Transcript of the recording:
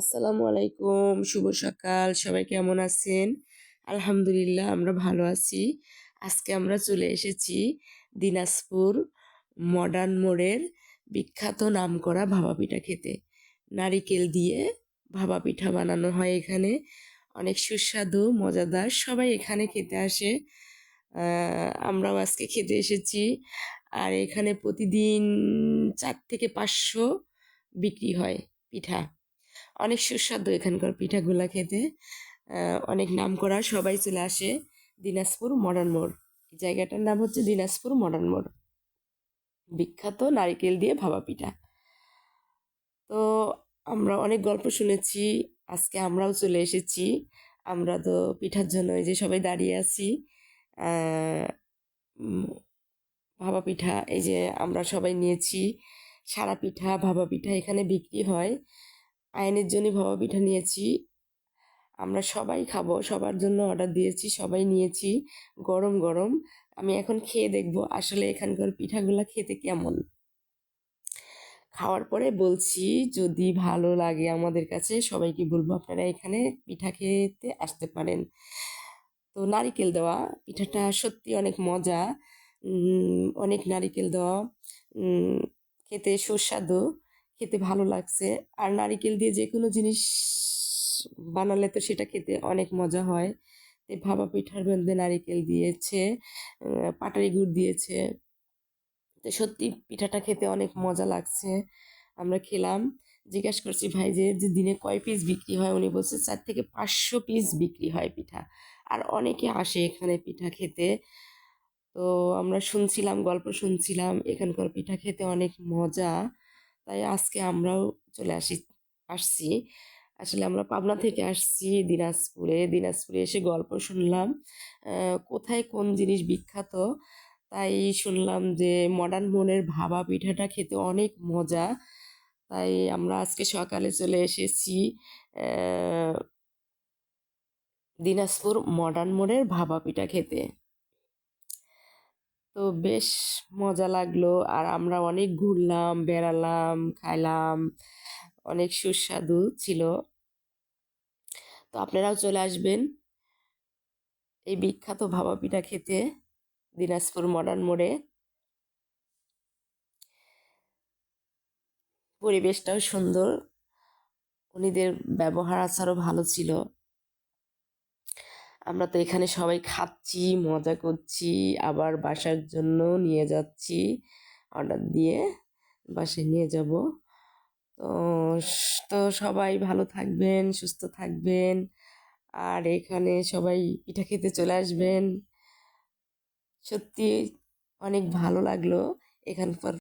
আসসালামু আলাইকুম, শুভ সকাল, সবাই কেমন আছেন? আলহামদুলিল্লাহ, আমরা ভালো আছি। আজকে আমরা চলে এসেছি দিনাজপুর মডার্ন মোড়ের বিখ্যাত নামকরা ভাপা পিঠা খেতে। নারিকেল দিয়ে ভাপা পিঠা বানানো হয় এখানে। অনেক সুস্বাদু, মজাদার, সবাই এখানে খেতে আসে। আমরাও আজকে খেতে এসেছি। আর এখানে প্রতিদিন চার থেকে পাঁচশো বিক্রি হয় পিঠা। অনেক সুস্বাদু এখানকার পিঠাগুলা খেতে। অনেক নাম করা সবাই চলে আসে দিনাজপুর মডার্ন মোড়। জায়গাটার নাম হচ্ছে দিনাজপুর মডার্ন মোড়। বিখ্যাত নারিকেল দিয়ে ভাপা পিঠা। তো আমরা অনেক গল্প শুনেছি, আজকে আমরাও চলে এসেছি। আমরা তো পিঠার জন্য এই যে সবাই দাঁড়িয়ে আছি। ভাপা পিঠা, এই যে আমরা সবাই নিয়েছি সারা পিঠা ভাপা পিঠা এখানে বিক্রি হয়। আয়নের জন্য ভাপা পিঠা নিয়েছি। আমরা সবাই খাব, সবার জন্য অর্ডার দিয়েছি, সবাই নিয়েছি। গরম গরম। আমি এখন খেয়ে দেখব আসলে এখানকার পিঠাগুলা খেতে কেমন। খাওয়ার পরে বলছি, যদি ভালো লাগে আমাদের কাছে, সবাইকে বলব আপনারা এখানে পিঠা খেতে আসতে পারেন। তো নারিকেল দেওয়া, পিঠাটা সত্যি অনেক মজা। অনেক নারিকেল দেওয়া। খেতে সুস্বাদু। খেতে ভালো লাগছে। আর নারিকেল দিয়ে যে কোনো জিনিস বানালে তো সেটা খেতে অনেক মজা হয়। তো ভাপা পিঠার মধ্যে নারিকেল দিয়েছে পাটারি গুড় দিয়েছে। তো সত্যি পিঠাটা খেতে অনেক মজা লাগছে। আমরা খেলাম। জিজ্ঞেস করছি, ভাই, যে দিনে কয় পিস বিক্রি হয়? উনি বলছে, চার থেকে পাঁচশো পিস বিক্রি হয় পিঠা। আর অনেকে আসে এখানে পিঠা খেতে। তো আমরা শুনছিলাম, গল্প শুনছিলাম, এখানকার পিঠা খেতে অনেক মজা। তাই আজকে আমরাও চলে আসি, আসছি। আসলে আমরা পাবনা থেকে আসছি দিনাজপুরে। দিনাজপুরে এসে গল্প শুনলাম। কোথায় কোন জিনিস বিখ্যাত? তাই শুনলাম যে মডার্ন মোড়ের ভাবা পিঠাটা খেতে অনেক মজা। তাই আমরা আজকে সকালে চলে এসেছি দিনাজপুর মডার্ন মোড়ের ভাবা পিঠা খেতে। তো বেশ মজা লাগল। আর আমরা অনেক ঘুরলাম, বেড়ালাম, খাইলাম, অনেক সুস্বাদু ছিল। তো আপনারাও চলে আসবেন এই বিখ্যাত ভাবা পিঠা খেতে দিনাজপুর মডার্ন মোড়ে। পরিবেশটাও সুন্দর, উনিদের ব্যবহার আচারও ভালো ছিল। আমরা তো এখানে সবাই খাচ্ছি, মজা করছি, আবার বাসার জন্য নিয়ে যাচ্ছি। অর্ডার দিয়ে বাসায় নিয়ে যাব। তো তো সবাই ভালো থাকবেন, সুস্থ থাকবেন। আর এখানে সবাই পিঠা খেতে চলে আসবেন। সত্যি অনেক ভালো লাগল এখানকার